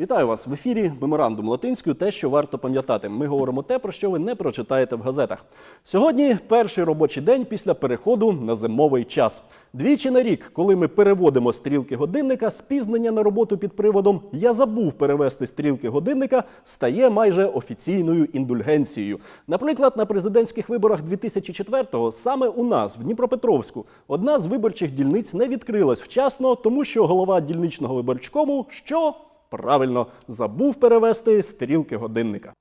Вітаю вас в ефірі. Меморандум латинською. Те, що варто пам'ятати. Ми говоримо те, про що ви не прочитаєте в газетах. Сьогодні перший робочий день після переходу на зимовий час. Двічі на рік, коли ми переводимо стрілки годинника, спізнення на роботу під приводом Я забув перевести стрілки годинника стає майже офіційною індульгенцією. Наприклад, на президентських виборах 2004-го саме у нас, в Дніпропетровську, одна з виборчих дільниць не відкрилась вчасно, тому що голова дільничного виборчкому що правильно забув перевести стрілки годинника.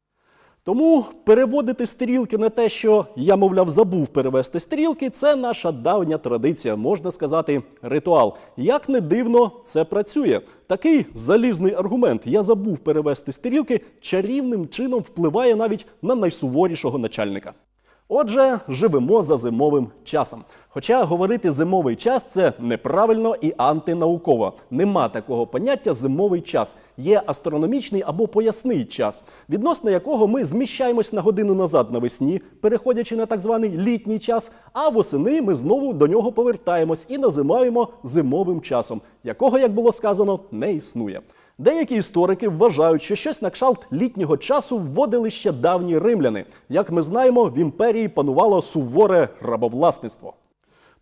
Тому переводити стрілки на те, що я, мовляв, забув перевести стрілки, це наша давня традиція, можна сказати, ритуал. Як не дивно, це працює. Такий залізний аргумент я забув перевести стрілки чарівним чином впливає навіть на найсуворішого начальника. Отже, живемо за зимовим часом. Хоча говорити зимовий час це неправильно і антинауково. Нема такого поняття зимовий час. Є астрономічний або поясний час, відносно якого ми зміщаємось на годину назад навесні, переходячи на так званий літній час. А восени ми знову до нього повертаємось і називаємо зимовим часом, якого, як було сказано, не існує. Деякі історики вважають, що щось на кшалт літнього часу вводили ще давні римляни. Як ми знаємо, в імперії панувало суворе рабовласництво.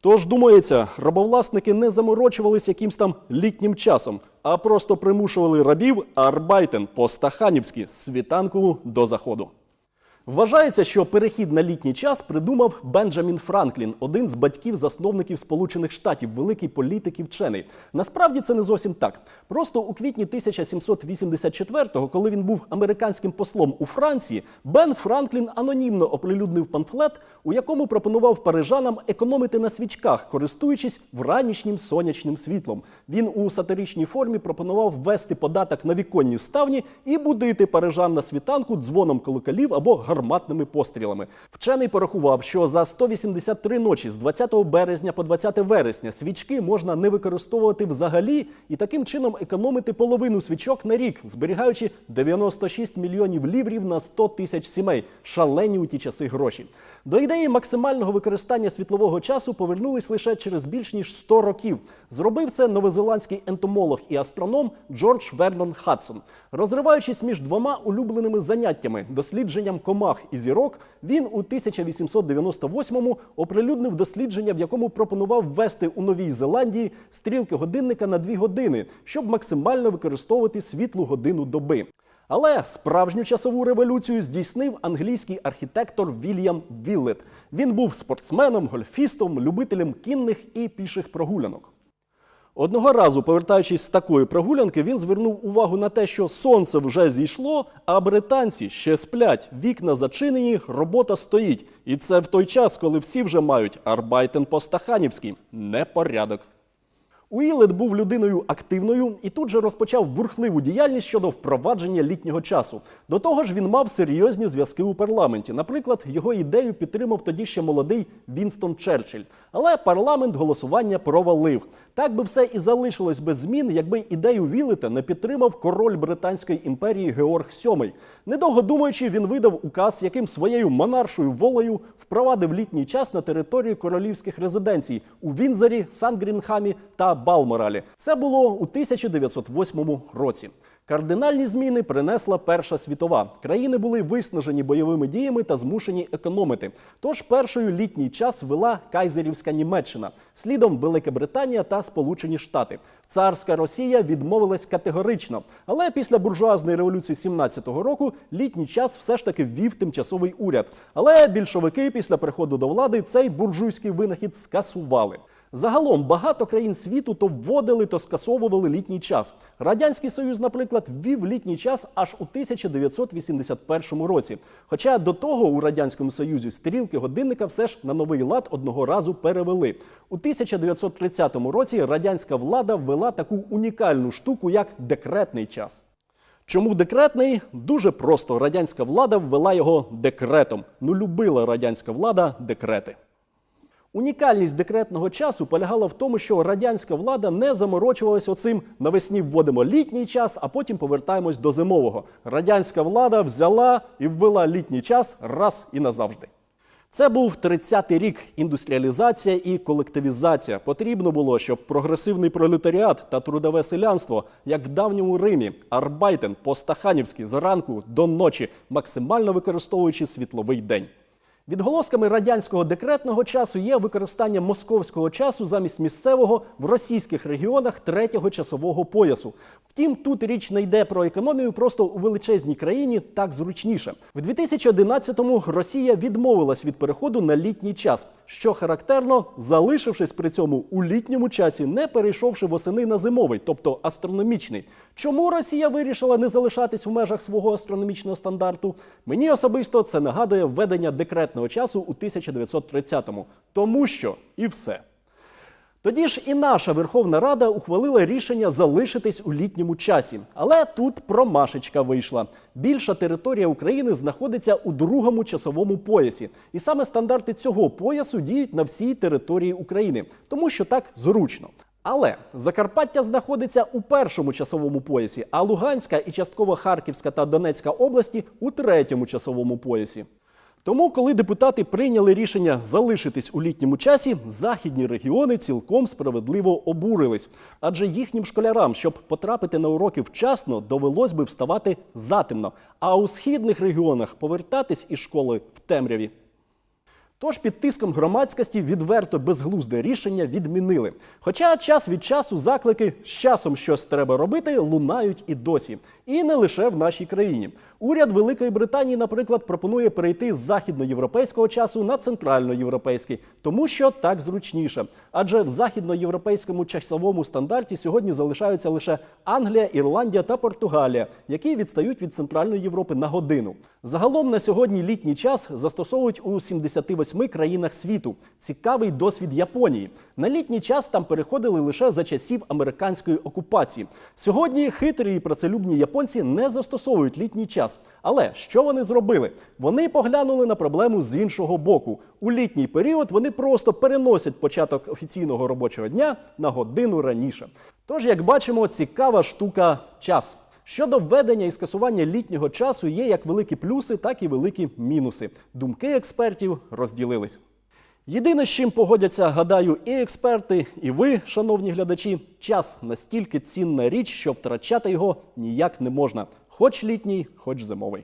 Тож, думається, рабовласники не заморочувались якимсь там літнім часом, а просто примушували рабів арбайтен по-стаханівськи з світанку до заходу. Вважається, що перехід на літній час придумав Бенджамін Франклін, один з батьків-засновників Сполучених Штатів, великий політик і вчений. Насправді це не зовсім так. Просто у квітні 1784-го, коли він був американським послом у Франції, Бен Франклін анонімно оприлюднив памфлет, у якому пропонував парижанам економити на свічках, користуючись вранішнім сонячним світлом. Він у сатиричній формі пропонував ввести податок на віконні ставні і будити парижан на світанку дзвоном колоколів або гарматними пострілами. Вчений порахував, що за 183 ночі з 20 березня по 20 вересня свічки можна не використовувати взагалі і таким чином економити половину свічок на рік, зберігаючи 96 мільйонів ліврів на 100 тисяч сімей. Шалені у ті часи гроші. До ідеї максимального використання світлового часу повернулись лише через більш ніж 100 років. Зробив це новозеландський ентомолог і астроном Джордж Вернон Хадсон. Розриваючись між двома улюбленими заняттями дослідженням комах і зірок, він у 1898-му оприлюднив дослідження, в якому пропонував ввести у Новій Зеландії стрілки годинника на дві години, щоб максимально використовувати світлу годину доби. Але справжню часову революцію здійснив англійський архітектор Вільям Віллет. Він був спортсменом, гольфістом, любителем кінних і піших прогулянок. Одного разу, повертаючись з такої прогулянки, він звернув увагу на те, що сонце вже зійшло, а британці ще сплять. Вікна зачинені, робота стоїть. І це в той час, коли всі вже мають арбайтен по-стаханівськи. Непорядок. Уілет був людиною активною і тут же розпочав бурхливу діяльність щодо впровадження літнього часу. До того ж, він мав серйозні зв'язки у парламенті. Наприклад, його ідею підтримав тоді ще молодий Вінстон Черчилль. Але парламент голосування провалив. Так би все і залишилось без змін, якби ідею Вілета не підтримав король Британської імперії Георг VII. Недовго думаючи, він видав указ, яким своєю монаршою волею впровадив літній час на території королівських резиденцій у Вінзорі, Сан-Грінхамі та Балморалі. Це було у 1908 році. Кардинальні зміни принесла Перша світова. Країни були виснажені бойовими діями та змушені економити. Тож першою літній час вела кайзерівська Німеччина, слідом Велика Британія та Сполучені Штати. Царська Росія відмовилась категорично. Але після буржуазної революції 17-го року літній час все ж таки ввів тимчасовий уряд. Але більшовики після приходу до влади цей буржуйський винахід скасували. Загалом багато країн світу то вводили, то скасовували літній час. Радянський Союз, наприклад, ввів літній час аж у 1981 році. Хоча до того у радянському союзі стрілки годинника все ж на новий лад одного разу перевели. У 1930 році радянська влада ввела таку унікальну штуку, як декретний час. Чому декретний? Дуже просто. Радянська влада ввела його декретом. Ну, любила радянська влада декрети. Унікальність декретного часу полягала в тому, що радянська влада не заморочувалась оцим навесні вводимо літній час, а потім повертаємось до зимового. Радянська влада взяла і ввела літній час раз і назавжди. Це був 30-й рік. Індустріалізація і колективізація. Потрібно було, щоб прогресивний пролетаріат та трудове селянство, як в давньому Римі, Арбайтен по-стаханівськи зранку до ночі, максимально використовуючи світловий день. Відголосками радянського декретного часу є використання московського часу замість місцевого в російських регіонах третього часового поясу. Втім, тут річ не йде про економію, просто у величезній країні так зручніше. В 2011-му Росія відмовилась від переходу на літній час, що характерно, залишившись при цьому у літньому часі, не перейшовши восени на зимовий, тобто астрономічний. Чому Росія вирішила не залишатись в межах свого астрономічного стандарту? Мені особисто це нагадує введення декретного часу у 1930-му. Тому що і все. Тоді ж і наша Верховна Рада ухвалила рішення залишитись у літньому часі. Але тут промашечка вийшла. Більша територія України знаходиться у другому часовому поясі. І саме стандарти цього поясу діють на всій території України, тому що так зручно. Але Закарпаття знаходиться у першому часовому поясі, а Луганська і частково Харківська та Донецька області у третьому часовому поясі. Тому, коли депутати прийняли рішення залишитись у літньому часі, західні регіони цілком справедливо обурились. Адже їхнім школярам, щоб потрапити на уроки вчасно, довелось би вставати затемно, а у східних регіонах повертатись із школи в темряві. Тож під тиском громадськості відверто безглузде рішення відмінили. Хоча час від часу заклики з часом щось треба робити лунають і досі. І не лише в нашій країні. Уряд Великої Британії, наприклад, пропонує перейти з західноєвропейського часу на центральноєвропейський, тому що так зручніше. Адже в західноєвропейському часовому стандарті сьогодні залишаються лише Англія, Ірландія та Португалія, які відстають від Центральної Європи на годину. Загалом на сьогодні літній час застосовують у 78 країнах світу. Цікавий досвід Японії. На літній час там переходили лише за часів американської окупації. Сьогодні хитрі і працелюбні японці не застосовують літній час. Але що вони зробили? Вони поглянули на проблему з іншого боку. У літній період вони просто переносять початок офіційного робочого дня на годину раніше. Тож, як бачимо, цікава штука час. Щодо введення і скасування літнього часу є як великі плюси, так і великі мінуси. Думки експертів розділились. Єдине, з чим погодяться, гадаю, і експерти, і ви, шановні глядачі, час настільки цінна річ, що втрачати його ніяк не можна, хоч літній, хоч зимовий.